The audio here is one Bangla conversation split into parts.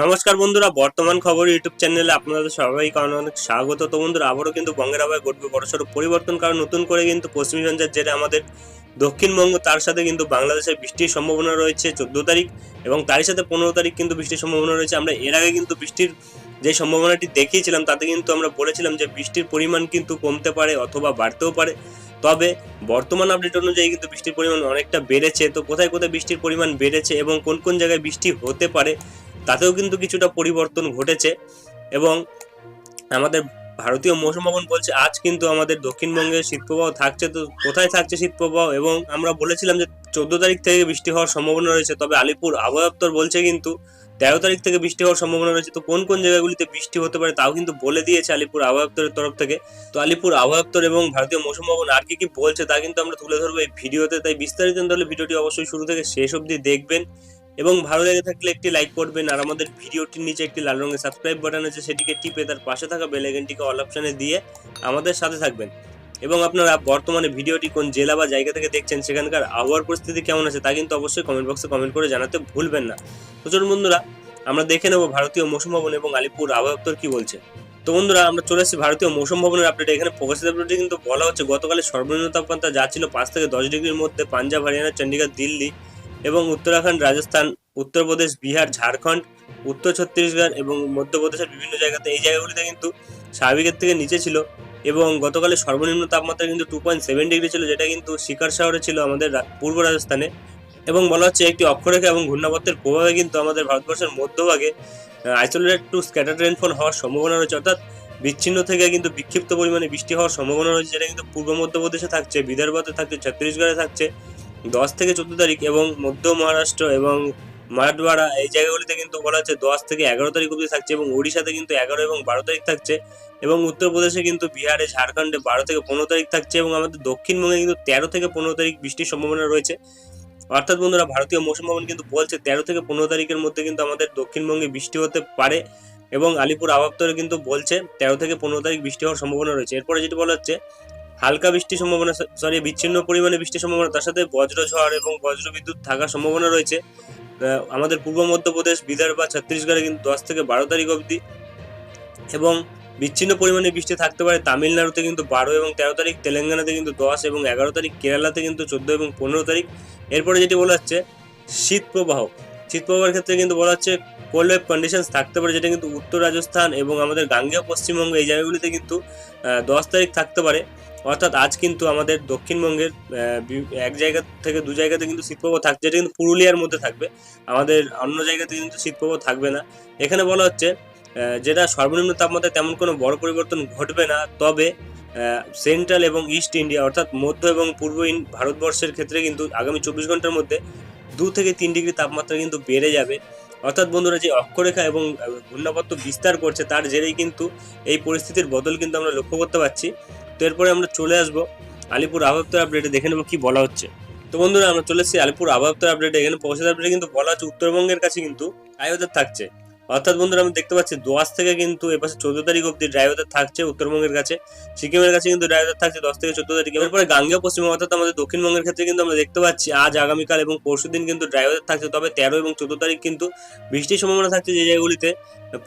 নমস্কার বন্ধুরা, বর্তমান খবর ইউটিউব চ্যানেলে আপনাদের সবাইকে অনেক অনেক স্বাগত। তো বন্ধুরা, আবারও কিন্তু বঙ্গের আবহাওয়ায় ঘটবে বড়সড় পরিবর্তন, কারণ নতুন করে কিন্তু পশ্চিমী জেরে আমাদের দক্ষিণবঙ্গ, তার সাথে কিন্তু বাংলাদেশের বৃষ্টির সম্ভাবনা রয়েছে চোদ্দ তারিখ এবং তারই সাথে পনেরো তারিখ কিন্তু বৃষ্টির সম্ভাবনা রয়েছে। আমরা এর আগে কিন্তু বৃষ্টির যে সম্ভাবনাটি দেখিয়েছিলাম, তাতে কিন্তু আমরা বলেছিলাম যে বৃষ্টির পরিমাণ কিন্তু কমতে পারে অথবা বাড়তেও পারে। তবে বর্তমান আপডেট অনুযায়ী কিন্তু বৃষ্টির পরিমাণ অনেকটা বেড়েছে। তো কোথায় কোথায় বৃষ্টির পরিমাণ বেড়েছে এবং কোন কোন জায়গায় বৃষ্টি হতে পারে তাতেও কিন্তু কিছুটা পরিবর্তন ঘটেছে এবং আমাদের ভারতীয় মৌসুম ভবন বলছে, আজ কিন্তু আমাদের দক্ষিণবঙ্গে শীতপ্রবাহ থাকছে তো কোথায় থাকছে শীতপ্রবাহ? এবং আমরা বলেছিলাম যে চোদ্দ তারিখ থেকে বৃষ্টি হওয়ার সম্ভাবনা রয়েছে, তবে আলিপুর আবহাওয়া বলছে কিন্তু তেরো তারিখ থেকে বৃষ্টি হওয়ার সম্ভাবনা রয়েছে। তো কোন কোন জায়গাগুলিতে বৃষ্টি হতে পারে তাও কিন্তু বলে দিয়েছে আলিপুর আবহাওয়া দপ্তরের তরফ থেকে। তো আলিপুর আবহাওয়া দপ্তর এবং ভারতীয় মৌসুম ভবন আর কি কি বলছে তা কিন্তু আমরা তুলে ধরবো এই ভিডিওতে। তাই বিস্তারিত ভিডিওটি অবশ্যই শুরু থেকে শেষ অবধি দেখবেন। এবং ভালো লেগে থাকলে একটি লাইক করবেন আর আমাদের ভিডিওটির নিচে একটি লাল রঙের সাবস্ক্রাইব বাটন আছে, সেটিকে টিপে তার পাশে থাকা বেল আইকনটিকে অল অপশনে দিয়ে আমাদের সাথে থাকবেন। এবং আপনারা বর্তমানে ভিডিওটি কোন জেলা বা জায়গা থেকে দেখছেন, সেখানকার আবহাওয়ার পরিস্থিতি কেমন আছে তা কিন্তু অবশ্যই কমেন্ট বক্সে কমেন্ট করে জানাতে ভুলবেন না। চলুন বন্ধুরা, আমরা দেখে নেব ভারতীয় মৌসুম ভবন এবং আলিপুর আবহাওয়া দপ্তর কি বলছে। তো বন্ধুরা, আমরা চলে এসেছি ভারতীয় মৌসুম ভবনের আপডেট এখানে প্রকাশিত আপডেটে কিন্তু বলা হচ্ছে, গতকালের সর্বনিম্ন তাপমাত্রা যা ছিল পাঁচ থেকে দশ ডিগ্রির মধ্যে, পাঞ্জাব, হরিয়ানা চণ্ডীগড় দিল্লি এবং উত্তরাখণ্ড, রাজস্থান, উত্তরপ্রদেশ, বিহার, ঝাড়খণ্ড, উত্তর ছত্তিশগড় এবং মধ্যপ্রদেশের বিভিন্ন জায়গাতে। এই জায়গাগুলিতে কিন্তু স্বাভাবিকের থেকে নিচে ছিল এবং গতকালে সর্বনিম্ন তাপমাত্রা কিন্তু টু পয়েন্ট সেভেন ডিগ্রি ছিল, যেটা কিন্তু শিকার শহরে ছিল আমাদের পূর্ব রাজস্থানে। এবং বলা হচ্ছে একটি অক্ষরেখা এবং ঘূর্ণাবর্তের প্রভাবে কিন্তু আমাদের ভারতবর্ষের মধ্যভাগে আইসোলেটেড টু স্ক্যাটার রেনফল হওয়ার সম্ভাবনা রয়েছে। অর্থাৎ বিচ্ছিন্ন থেকে কিন্তু বিক্ষিপ্ত পরিমাণে বৃষ্টি হওয়ার সম্ভাবনা রয়েছে, যেটা কিন্তু পূর্ব মধ্যপ্রদেশে থাকছে, বিদর্ভতে থাকছে, ছত্তিশগড়ে থাকছে। দশ থেকে চোদ্দ তারিখ এবং মধ্য মহারাষ্ট্র এবং মারাঠওয়াড়া, এই জায়গাগুলিতে কিন্তু বলা হচ্ছে দশ থেকে এগারো তারিখ অবধি থাকছে এবং ওড়িশাতে কিন্তু এগারো এবং বারো তারিখ থাকছে এবং উত্তরপ্রদেশে কিন্তু বিহারে, ঝাড়খণ্ডে বারো থেকে পনেরো তারিখ থাকছে এবং আমাদের দক্ষিণবঙ্গে কিন্তু তেরো থেকে পনেরো তারিখ বৃষ্টির সম্ভাবনা রয়েছে। অর্থাৎ বন্ধুরা, ভারতীয় মৌসুম ভবন কিন্তু বলছে তেরো থেকে পনেরো তারিখের মধ্যে কিন্তু আমাদের দক্ষিণবঙ্গে বৃষ্টি হতে পারে এবং আলিপুর আবহাওয়া দপ্তর কিন্তু বলছে তেরো থেকে পনেরো তারিখ বৃষ্টি হওয়ার সম্ভাবনা রয়েছে। এরপরে যেটি বলা হচ্ছে হালকা বৃষ্টির সম্ভাবনা সরি বিচ্ছিন্ন পরিমাণে বৃষ্টির সম্ভাবনা, তার সাথে বজ্রঝড় এবং বজ্র বিদ্যুৎ থাকার সম্ভাবনা রয়েছে। আমাদের পূর্ব মধ্যপ্রদেশ, বিদর্ভ ছত্তিশগড়ে কিন্তু দশ থেকে বারো তারিখ অবধি এবং বিচ্ছিন্ন পরিমাণে বৃষ্টি থাকতে পারে তামিলনাড়ুতে কিন্তু বারো এবং তেরো তারিখ, তেলেঙ্গানাতে কিন্তু দশ এবং এগারো তারিখ, কেরালাতে কিন্তু চোদ্দ এবং পনেরো তারিখ। এরপরে যেটি বলা হচ্ছে, শীত প্রবাহ। শীত প্রবাহের ক্ষেত্রে কিন্তু বলা হচ্ছে কোল্ড ওয়েভ কন্ডিশনস থাকতে পারে, যেটা কিন্তু উত্তর রাজস্থান এবং আমাদের গাঙ্গেয় পশ্চিমবঙ্গ এই জায়গাগুলিতে কিন্তু দশ তারিখ থাকতে পারে। অর্থাৎ আজ কিন্তু আমাদের দক্ষিণবঙ্গের এক জায়গা থেকে দু জায়গাতে কিন্তু শীতপ্রবাহ থাকছে যেটা কিন্তু পুরুলিয়ার মধ্যে থাকবে। আমাদের অন্য জায়গাতে কিন্তু শীতপ্রবাহ থাকবে না। এখানে বলা হচ্ছে যেটা সর্বনিম্ন তাপমাত্রায় তেমন কোনো বড় পরিবর্তন ঘটবে না, তবে সেন্ট্রাল এবং ইস্ট ইন্ডিয়া, অর্থাৎ মধ্য এবং পূর্ব ইন- ভারতবর্ষের ক্ষেত্রে কিন্তু আগামী চব্বিশ ঘণ্টার মধ্যে দু থেকে তিন ডিগ্রি তাপমাত্রা কিন্তু বেড়ে যাবে। অর্থাৎ বন্ধুরা, যে অক্ষরেখা এবং ঘূর্ণাবর্ত বিস্তার করছে, তার জেরেই কিন্তু এই পরিস্থিতির বদল কিন্তু আমরা লক্ষ্য করতে পারছি। তো এরপরে আমরা চলে আসব আলিপুর আবহাওয়া আপডেটে দেখে নেব কি বলা হচ্ছে। তো বন্ধুরা, আমরা চলে এসেছি আলিপুর আবহাওয়া আপডেটে এখানে পৌঁছে আপডেটে কিন্তু বলা হচ্ছে উত্তরবঙ্গের কাছে কিন্তু আয়োদের থাকছে। অর্থাৎ বন্ধুরা, আমি দেখতে পাচ্ছি দশ থেকে কিন্তু এপাশে চোদ্দ তারিখ অব্দি ড্রাইভার থাকছে উত্তরবঙ্গের কাছে। সিকিমের কাছে কিন্তু ড্রাইভার থাকছে দশ থেকে চোদ্দ তারিখ। এরপরে গাঙ্গেয় পশ্চিমবঙ্গ, অর্থাৎ আমাদের দক্ষিণবঙ্গের ক্ষেত্রে কিন্তু আমরা দেখতে পাচ্ছি আজ আগামীকাল এবং পরশু দিন কিন্তু ড্রাইভার থাকছে। তবে তেরো এবং চোদ্দ তারিখ কিন্তু বৃষ্টির সম্ভাবনা থাকছে যে জায়গাগুলিতে।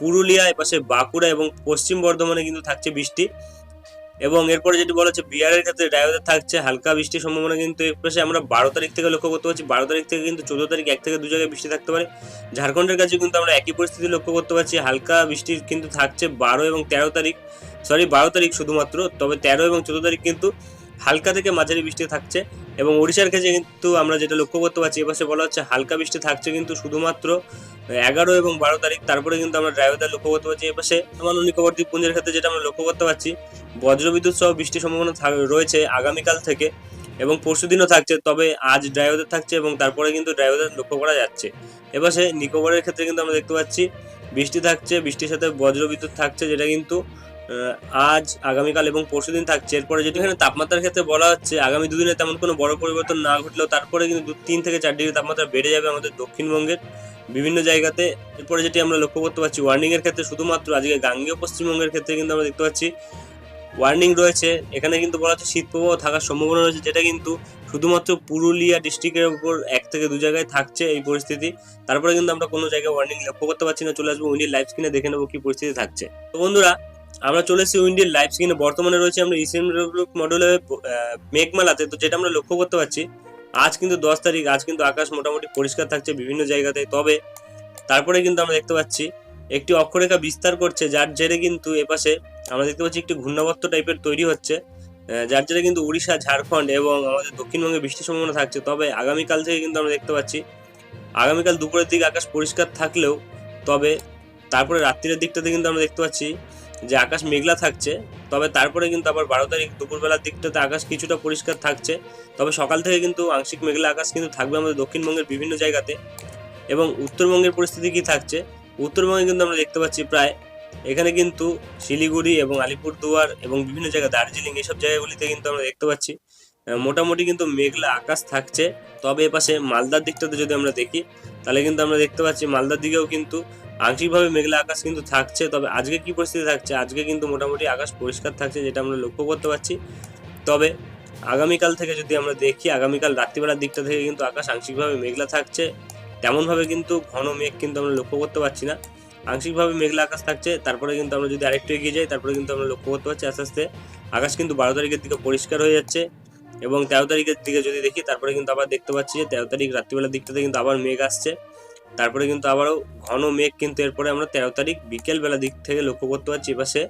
পুরুলিয়া এপাশে বাঁকুড়া এবং পশ্চিম বর্ধমানে কিন্তু থাকছে বৃষ্টি। এবং এরপরে যেটি বলা হচ্ছে, বিহারের ক্ষেত্রে ড্রাইভার থাকছে, হালকা বৃষ্টির সম্ভাবনা কিন্তু এক্সপ্রেসে আমরা বারো তারিখ থেকে লক্ষ্য করতে পারছি, বারো তারিখ থেকে কিন্তু চোদ্দ তারিখ এক থেকে দু জায়গায় বৃষ্টি থাকতে পারে। ঝাড়খণ্ডের কাছে কিন্তু আমরা একই পরিস্থিতি লক্ষ্য করতে পারছি, হালকা বৃষ্টি কিন্তু থাকছে বারো এবং তেরো তারিখ সরি বারো তারিখ শুধুমাত্র, তবে তেরো এবং চোদ্দ তারিখ কিন্তু হালকা থেকে মাঝারি বৃষ্টি থাকছে এবং ওড়িশার ক্ষেত্রে কিন্তু আমরা যেটা লক্ষ্য করতে পারছি এপাশে বলা হচ্ছে হালকা বৃষ্টি থাকছে কিন্তু শুধুমাত্র এগারো এবং বারো তারিখ, তারপরে কিন্তু আমরা ড্রাইভারদের লক্ষ্য করতে পারছি এপাশে আমার নিকোবর দ্বীপপুঞ্জের ক্ষেত্রে যেটা আমরা লক্ষ্য করতে পারছি, বজ্রবিদ্যুৎ সহ বৃষ্টির সম্ভাবনা রয়েছে আগামীকাল থেকে এবং পরশুদিনও থাকছে, তবে আজ ড্রাইভারদের থাকছে এবং তারপরে কিন্তু ড্রাইভারদের লক্ষ্য করা যাচ্ছে। এপাশে নিকোবরের ক্ষেত্রে কিন্তু আমরা দেখতে পাচ্ছি, বৃষ্টি থাকছে, বৃষ্টির সাথে বজ্রবিদ্যুৎ থাকছে, যেটা কিন্তু আজ, আগামীকাল এবং পরশুদিন থাকছে। এরপরে যেটি এখানে তাপমাত্রার ক্ষেত্রে বলা হচ্ছে, আগামী দুদিনে তেমন কোনো বড় পরিবর্তন না ঘটলেও তারপরে কিন্তু দু তিন থেকে চার ডিগ্রি তাপমাত্রা বেড়ে যাবে আমাদের দক্ষিণবঙ্গের বিভিন্ন জায়গাতে। এরপরে যেটি আমরা লক্ষ্য করতে পারছি ওয়ার্নিংয়ের ক্ষেত্রে শুধুমাত্র আজকে গাঙ্গেয় পশ্চিমবঙ্গের ক্ষেত্রে কিন্তু আমরা দেখতে পাচ্ছি ওয়ার্নিং রয়েছে। এখানে কিন্তু বলা হচ্ছে, শীত প্রবাহ থাকার সম্ভাবনা রয়েছে, যেটা কিন্তু শুধুমাত্র পুরুলিয়া ডিস্ট্রিক্টের উপর এক থেকে দু জায়গায় থাকছে এই পরিস্থিতি। তারপরে কিন্তু আমরা কোনো জায়গায় ওয়ার্নিং লক্ষ্য করতে পারছি না, চলে আসব, উনি লাইভ স্ক্রিনে দেখে নেব কি পরিস্থিতি থাকছে। তো বন্ধুরা আমরা চলে এসেছি উইন্ডির লাইভ স্ক্রিনে বর্তমানে রয়েছে আমরা ইসিএম মডেলে মেঘমালাতে। তো যেটা আমরা লক্ষ্য করতে পারছি, আজ কিন্তু দশ তারিখ, আজ কিন্তু আকাশ মোটামুটি পরিষ্কার থাকছে বিভিন্ন জায়গাতে। তবে তারপরে কিন্তু আমরা দেখতে পাচ্ছি, একটি অক্ষরেখা বিস্তার করছে, যার জেরে কিন্তু এপাশে আমরা দেখতে পাচ্ছি একটি ঘূর্ণাবর্ত টাইপের তৈরি হচ্ছে যার জেরে কিন্তু উড়িষ্যা, ঝাড়খণ্ড এবং আমাদের দক্ষিণবঙ্গে বৃষ্টির সম্ভাবনা থাকছে। তবে আগামীকাল থেকে কিন্তু আমরা দেখতে পাচ্ছি, আগামীকাল দুপুরের দিকে আকাশ পরিষ্কার থাকলেও, তবে তারপরে রাত্রির দিকটাতে কিন্তু আমরা দেখতে পাচ্ছি যে আকাশ মেঘলা থাকছে, তবে তারপরে কিন্তু আবার বারো তারিখ দুপুরবেলার দিকটাতে আকাশ কিছুটা পরিষ্কার থাকছে। তবে সকাল থেকে কিন্তু আংশিক মেঘলা আকাশ কিন্তু থাকবে আমাদের দক্ষিণবঙ্গের বিভিন্ন জায়গাতে। এবং উত্তরবঙ্গের পরিস্থিতি কি থাকছে? উত্তরবঙ্গে কিন্তু আমরা দেখতে পাচ্ছি প্রায় এখানে কিন্তু শিলিগুড়ি এবং আলিপুরদুয়ার এবং বিভিন্ন জায়গা দার্জিলিং এসব জায়গাগুলিতে কিন্তু আমরা দেখতে পাচ্ছি মোটামুটি কিন্তু মেঘলা আকাশ থাকছে। তবে এপাশে মালদার দিকটাতে যদি আমরা দেখি, তাহলে কিন্তু আমরা দেখতে পাচ্ছি মালদার দিকেও কিন্তু আংশিকভাবে মেঘলা আকাশ কিন্তু থাকছে। তবে আজকে কি পরিস্থিতি থাকছে? আজকে কিন্তু মোটামুটি আকাশ পরিষ্কার থাকছে, যেটা আমরা লক্ষ্য করতে পারছি। তবে আগামীকাল থেকে যদি আমরা দেখি, আগামীকাল রাত্রিবেলার দিকটা থেকে কিন্তু আকাশ আংশিকভাবে মেঘলা থাকছে। তেমনভাবে কিন্তু ঘন মেঘ কিন্তু আমরা লক্ষ্য করতে পারছি না। আংশিকভাবে মেঘলা আকাশ থাকছে, তারপরে কিন্তু আমরা যদি আরেকটু এগিয়ে যাই, তারপরে কিন্তু আমরা লক্ষ্য করতে পারছি আস্তে আস্তে। আকাশ কিন্তু বারো তারিখের দিকে পরিষ্কার হয়ে যাচ্ছে। এবং তেরো তারিখের দিকে যদি দেখি, তারপরে কিন্তু আবার দেখতে পাচ্ছি যে তেরো তারিখ রাত্রিবেলার দিকটাতে কিন্তু আবার মেঘ আসছে। তারপরে কিন্তু আবারও ঘন মেঘ কিন্তু এরপরে আমরা তেরো তারিখ বিকেল বেলা দিক থেকে লক্ষ্য করতে পারছি। এপাশে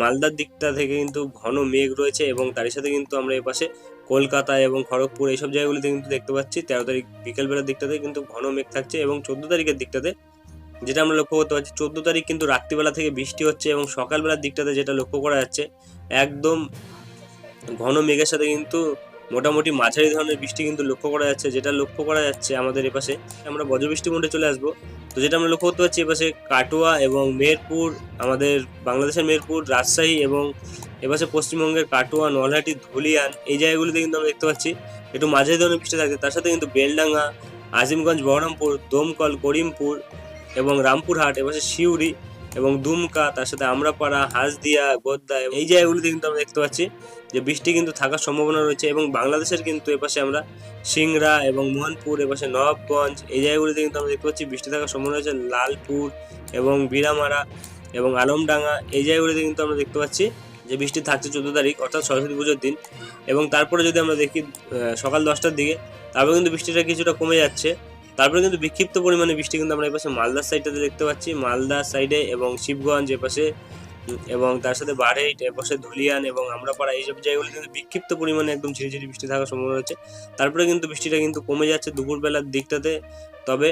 মালদার দিকটা থেকে কিন্তু ঘন মেঘ রয়েছে এবং তারই সাথে কিন্তু আমরা এপাশে কলকাতা এবং খড়গপুর এইসব জায়গাগুলিতে কিন্তু দেখতে পাচ্ছি। তেরো তারিখ বিকেলবেলার দিকটাতে কিন্তু ঘন মেঘ থাকছে এবং চোদ্দ তারিখের দিকটাতে যেটা আমরা লক্ষ্য করতে পারছি, চোদ্দ তারিখ কিন্তু রাত্রিবেলা থেকে বৃষ্টি হচ্ছে এবং সকালবেলার দিকটাতে যেটা লক্ষ্য করা যাচ্ছে, একদম ঘন মেঘের সাথে কিন্তু মোটামুটি মাঝারি ধরনের বৃষ্টি কিন্তু লক্ষ্য করা যাচ্ছে, যেটা লক্ষ্য করা যাচ্ছে আমাদের এপাশে। আমরা বজ্রবৃষ্টি মোডে চলে আসব। তো যেটা আমরা লক্ষ্য করতে পারছি এপাশে কাটোয়া এবং মেহেরপুর, আমাদের বাংলাদেশের মেহেরপুর, রাজশাহী এবং এপাশে পশ্চিমবঙ্গের কাটোয়া, নলহাটি, ধুলিয়ান এই জায়গাগুলিতে কিন্তু আমরা দেখতে পাচ্ছি একটু মাঝারি ধরনের বৃষ্টি থাকছে। তার সাথে কিন্তু বেলডাঙ্গা, আজিমগঞ্জ, বহরমপুর, দমকল, করিমপুর এবং রামপুরহাট, এপাশে সিউড়ি এবং দুমকা, তার সাথে আমরাপাড়া, হাসদিয়া, গোদ্দা এই জায়গাগুলিতে কিন্তু আমরা দেখতে পাচ্ছি যে বৃষ্টি কিন্তু থাকার সম্ভাবনা রয়েছে এবং বাংলাদেশের কিন্তু এপাশে আমরা সিংড়া এবং মোহনপুর, এপাশে নবাবগঞ্জ, এই জায়গাগুলিতে কিন্তু আমরা দেখতে পাচ্ছি বৃষ্টি থাকার সম্ভাবনা রয়েছে। লালপুর এবং বিরামারা এবং আলমডাঙ্গা, এই জায়গাগুলিতে কিন্তু আমরা দেখতে পাচ্ছি যে বৃষ্টি থাকছে চোদ্দ তারিখ, অর্থাৎ সরস্বতী পুজোর দিন। এবং তারপরে যদি আমরা দেখি সকাল দশটার দিকে, তারপরে কিন্তু বৃষ্টিটা কিছুটা কমে যাচ্ছে। তারপরে কিন্তু বিক্ষিপ্ত পরিমাণে বৃষ্টি কিন্তু আমরা এপাশে মালদার সাইডটাতে দেখতে পাচ্ছি। মালদার সাইডে এবং শিবগঞ্জ এপাশে এবং তার সাথে বারেইট এপাশে ধুলিয়ান এবং আমরাপাড়া এইসব জায়গাগুলো কিন্তু বিক্ষিপ্ত পরিমাণে একদম ঝিরিঝিরি বৃষ্টি থাকার সম্ভাবনা রয়েছে। তারপরে কিন্তু বৃষ্টিটা কিন্তু কমে যাচ্ছে দুপুরবেলার দিকটাতে। তবে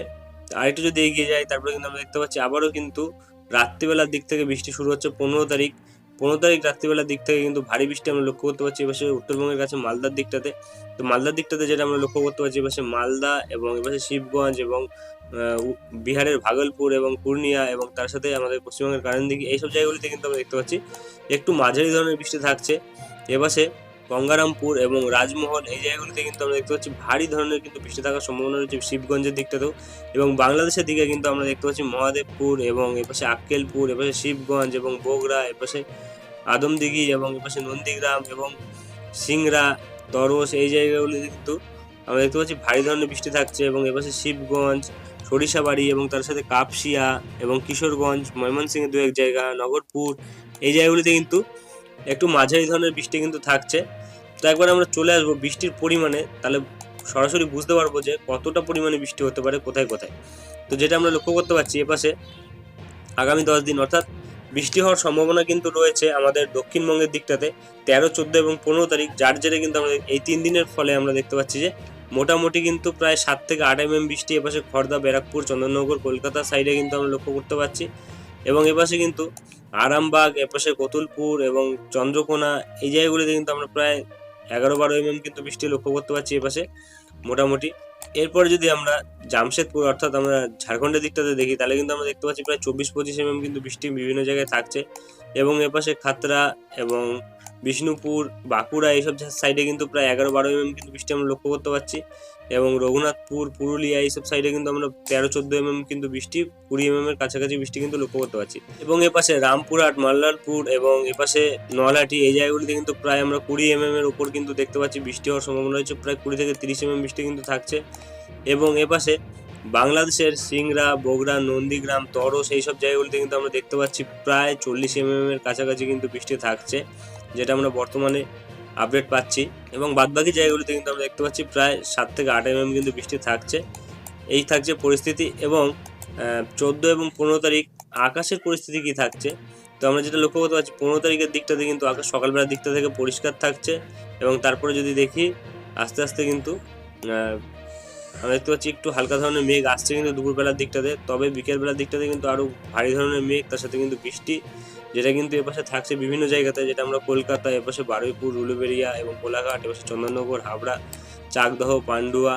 আরেকটু যদি এগিয়ে যায় তারপরে কিন্তু আমরা দেখতে পাচ্ছি আবারও কিন্তু রাত্রিবেলার দিক থেকে বৃষ্টি শুরু হচ্ছে পনেরো তারিখ। পনেরো তারিখ রাত্রিবেলার দিক থেকে কিন্তু ভারী বৃষ্টি আমরা লক্ষ্য করতে পারছি এবার উত্তরবঙ্গের কাছে মালদার দিকটাতে। তো মালদার দিকটাতে যেটা আমরা লক্ষ্য করতে পারছি এবার মালদা এবং এবার শিবগঞ্জ এবং বিহারের ভাগলপুর এবং পূর্ণিয়া এবং তার সাথে আমাদের পশ্চিমবঙ্গের কারেন্দিঘি এইসব জায়গাগুলিতে কিন্তু আমরা দেখতে পাচ্ছি একটু মাঝারি ধরনের বৃষ্টি থাকছে। এপাশে গঙ্গারামপুর এবং রাজমহল, এই জায়গাগুলিতে কিন্তু আমরা দেখতে পাচ্ছি ভারী ধরনের কিন্তু বৃষ্টি থাকার সম্ভাবনা রয়েছে শিবগঞ্জের দিকটাতেও এবং বাংলাদেশের দিকে কিন্তু আমরা দেখতে পাচ্ছি মহাদেবপুর এবং এপাশে আক্কেলপুর, এপাশে শিবগঞ্জ এবং বগুড়া, এপাশে আদমদিঘি এবং এপাশে নন্দীগ্রাম এবং সিংরা তরস, এই জায়গাগুলিতে কিন্তু আমরা দেখতে পাচ্ছি ভারী ধরনের বৃষ্টি থাকছে এবং এপাশে শিবগঞ্জ, সরিষাবাড়ি এবং তার সাথে কাপসিয়া এবং কিশোরগঞ্জ ময়মনসিংহের দু এক জায়গা, নগরপুর, এই জায়গাগুলিতে কিন্তু একটু মাঝারি ধরনের বৃষ্টি কিন্তু থাকছে। তো একবার আমরা চলে আসব বৃষ্টির পরিমাণে, তাহলে সরাসরি বুঝতে পারব যে কতটা পরিমাণে বৃষ্টি হতে পারে, কোথায় কোথায়। তো যেটা আমরা লক্ষ্য করতে পারছি এপাশে আগামী দশ দিন, অর্থাৎ বৃষ্টি হওয়ার সম্ভাবনা কিন্তু রয়েছে আমাদের দক্ষিণবঙ্গের দিকটাতে, তেরো, চোদ্দ এবং পনেরো তারিখ, যার জেরে কিন্তু আমরা এই তিন দিনের ফলে আমরা দেখতে পাচ্ছি যে মোটামুটি কিন্তু প্রায় সাত থেকে আট এম এম বৃষ্টি এপাশে খড়দা ব্যারাকপুর, চন্দননগর, কলকাতা সাইডে কিন্তু আমরা লক্ষ্য করতে পারছি। এবং এপাশে কিন্তু আরামবাগ এপাশে কতুলপুর এবং চন্দ্রকোনা, এই জায়গাগুলিতে কিন্তু আমরা প্রায় এগারো বারো এম কিন্তু বৃষ্টি লক্ষ্য করতে পারছি এপাশে মোটামুটি। এরপরে যদি আমরা জামশেদপুর, অর্থাৎ আমরা ঝাড়খণ্ডের দিকটাতে দেখি, তাহলে কিন্তু আমরা দেখতে পাচ্ছি প্রায় চব্বিশ পঁচিশ এম কিন্তু বৃষ্টি বিভিন্ন জায়গায় থাকছে। এবং এপাশে খাতরা এবং বিষ্ণুপুর, বাঁকুড়া এইসব সাইডে কিন্তু প্রায় এগারো বারো এমএম কিন্তু বৃষ্টি আমরা লক্ষ্য করতে পারছি। এবং রঘুনাথপুর, পুরুলিয়া এইসব সাইডে কিন্তু আমরা তেরো, চোদ্দ এমএম কিন্তু বৃষ্টি, কুড়ি এমএম এর কাছাকাছি বৃষ্টি কিন্তু লক্ষ্য করতে পারছি। এবং এপাশে রামপুরহাট, মাল্লারপুর এবং এপাশে নলহাটি এই জায়গাগুলিতে কিন্তু প্রায় আমরা কুড়ি এমএম এর উপর কিন্তু দেখতে পাচ্ছি বৃষ্টি হওয়ার সম্ভাবনা রয়েছে। প্রায় কুড়ি থেকে তিরিশ এমএম বৃষ্টি কিন্তু থাকছে। এবং এপাশে বাংলাদেশের সিংড়া, বগুড়া, নন্দীগ্রাম, তরস এই সব জায়গাগুলিতে কিন্তু আমরা দেখতে পাচ্ছি প্রায় চল্লিশ এমএম এর কাছাকাছি কিন্তু বৃষ্টি থাকছে, যেটা আমরা বর্তমানে আপডেট পাচ্ছি। এবং বাদবাকি জায়গাগুলিতে কিন্তু আমরা দেখতে পাচ্ছি প্রায় সাত থেকে আট এমএম কিন্তু বৃষ্টি থাকছে। এই থাকছে পরিস্থিতি এবং চোদ্দ এবং পনেরো তারিখ আকাশের পরিস্থিতি কি থাকছে? তো আমরা যেটা লক্ষ্য করতে পারছি, পনেরো তারিখের দিকটাতে কিন্তু আকাশ সকালবেলার দিকটা থেকে পরিষ্কার থাকছে এবং তারপরে যদি দেখি, আস্তে আস্তে কিন্তু আমরা দেখতে পাচ্ছি একটু হালকা ধরনের মেঘ আসছে কিন্তু দুপুরবেলার দিকটাতে। তবে বিকেলবেলার দিকটাতে কিন্তু আরও ভারী ধরনের মেঘ তার সাথে কিন্তু বৃষ্টি যেটা কিন্তু এপাশে থাকছে বিভিন্ন জায়গাতে যেটা আমরা কলকাতা এপাশে বারুইপুর উলুবেড়িয়া এবং কোলাঘাট এপাশে চন্দননগর হাবড়া চাকদহ পান্ডুয়া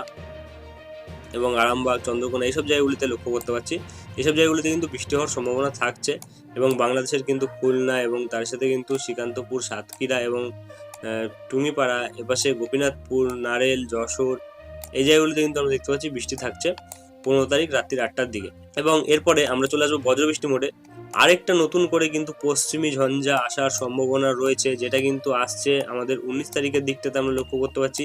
এবং আরামবাগ চন্দ্রকোনা এইসব জায়গাগুলিতে লক্ষ্য করতে পারছি। এসব জায়গাগুলিতে কিন্তু বৃষ্টি হওয়ার সম্ভাবনা থাকছে এবং বাংলাদেশের কিন্তু খুলনা এবং তার সাথে কিন্তু শ্রীকান্তপুর সাতক্ষীরা এবং আহ, টুঙ্গিপাড়া এপাশে গোপীনাথপুর নারেল যশোর এই জায়গাগুলিতে কিন্তু আমরা দেখতে পাচ্ছি বৃষ্টি থাকছে পনেরো তারিখ রাত্রির আটটার দিকে। এবং এরপরে আমরা চলে আসব বজ্রবৃষ্টি মোডে। আরেকটা নতুন করে কিন্তু পশ্চিমী ঝঞ্ঝা আসার সম্ভাবনা রয়েছে, যেটা কিন্তু আসছে আমাদের উনিশ তারিখের দিকটাতে আমরা লক্ষ্য করতে পারছি।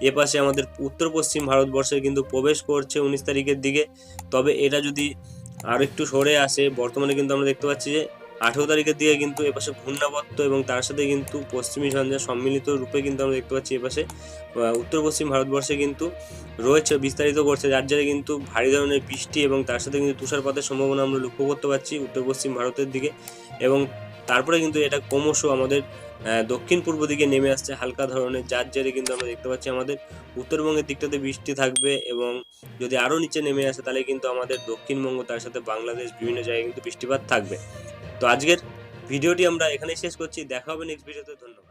এপাশে আমাদের উত্তর পশ্চিম ভারতবর্ষে কিন্তু প্রবেশ করছে উনিশ তারিখের দিকে। তবে এটা যদি আর একটু সরে আসে, বর্তমানে কিন্তু আমরা দেখতে পাচ্ছি যে আঠেরো তারিখের দিকে কিন্তু এপাশে ঘূর্ণাবর্ত এবং তার সাথে কিন্তু পশ্চিমী ঝঞ্ঝা সম্মিলিত রূপে কিন্তু আমরা দেখতে পাচ্ছি এপাশে উত্তর পশ্চিম ভারতবর্ষে কিন্তু রয়েছে, বিস্তারিত করছে। যার জেরে কিন্তু ভারী ধরনের বৃষ্টি এবং তার সাথে কিন্তু তুষারপাতের সম্ভাবনা আমরা লক্ষ্য করতে পারছি উত্তর পশ্চিম ভারতের দিকে এবং তারপরে কিন্তু এটা ক্রমশ আমাদের দক্ষিণ পূর্ব দিকে নেমে আসছে হালকা ধরনের, যার জেরে কিন্তু আমরা দেখতে পাচ্ছি আমাদের উত্তরবঙ্গের দিকটাতে বৃষ্টি থাকবে এবং যদি আরও নিচে নেমে আসে তাহলে কিন্তু আমাদের দক্ষিণবঙ্গ, তার সাথে বাংলাদেশ, বিভিন্ন জায়গায় কিন্তু বৃষ্টিপাত থাকবে। তো আজকের ভিডিওটি আমরা এখানেই শেষ করছি। দেখা হবে নেক্সট ভিডিওতে ধন্যবাদ।